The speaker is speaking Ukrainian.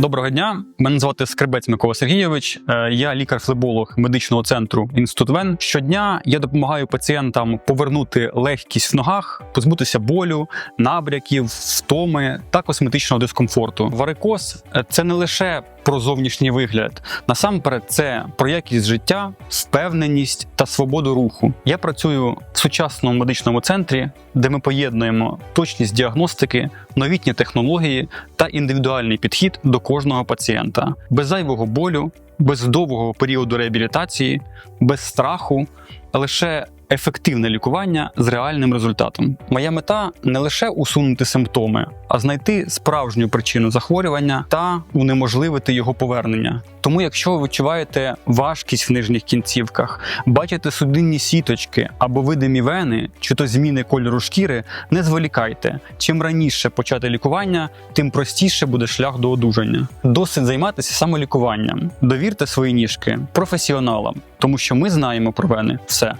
Доброго дня, мене звати Скребець Микола Сергійович. Е, Я лікар-флеболог медичного центру Інститут Вен. Щодня я допомагаю пацієнтам повернути легкість в ногах, позбутися болю, набряків, втоми та косметичного дискомфорту. Варикоз е, це не лише про зовнішній вигляд. Насамперед, це про якість життя, впевненість та свободу руху. Я працюю в сучасному медичному центрі, де ми поєднуємо точність діагностики, новітні технології та індивідуальний підхід до кожного пацієнта, без зайвого болю, без довгого періоду реабілітації, без страху, лише ефективне лікування з реальним результатом. Моя мета не лише усунути симптоми, а знайти справжню причину захворювання та унеможливити його повернення. Тому, якщо ви відчуваєте важкість в нижніх кінцівках, бачите судинні сіточки або видимі вени, чи то зміни кольору шкіри, не зволікайте. Чим раніше почати лікування, тим простіше буде шлях до одужання. Досить займатися самолікуванням. Довірте свої ніжки професіоналам, тому що ми знаємо про вени все.